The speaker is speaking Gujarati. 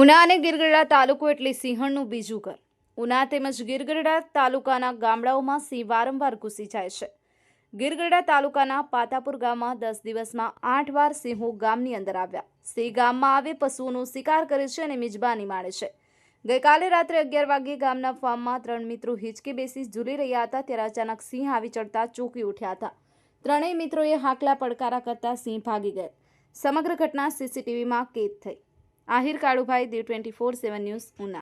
ઉના અને ગીરગઢડા તાલુકો એટલે સિંહણનું બીજું ઘર. ઉના તેમજ ગીરગઢડા તાલુકાના ગામડાઓમાં સિંહ વારંવાર ઘૂસી જાય છે. ગીરગઢડા તાલુકાના પાતાપુર ગામમાં દસ દિવસમાં આઠ વાર સિંહો ગામની અંદર આવ્યા. સિંહ ગામમાં આવે, પશુઓનો શિકાર કરે છે અને મિજબાની માણે છે. ગઈકાલે રાત્રે અગિયાર વાગ્યે ગામના ફાર્મમાં ત્રણ મિત્રો હિંચકે બેસી ઝૂલી રહ્યા હતા ત્યારે અચાનક સિંહ આવી ચડતા ચોંકી ઉઠ્યા હતા. ત્રણેય મિત્રોએ હાકલા પડકારા કરતા સિંહ ભાગી ગયા. સમગ્ર ઘટના સીસીટીવીમાં કેદ થઈ. Ahir Kalubhai Diu twenty four seven news Una.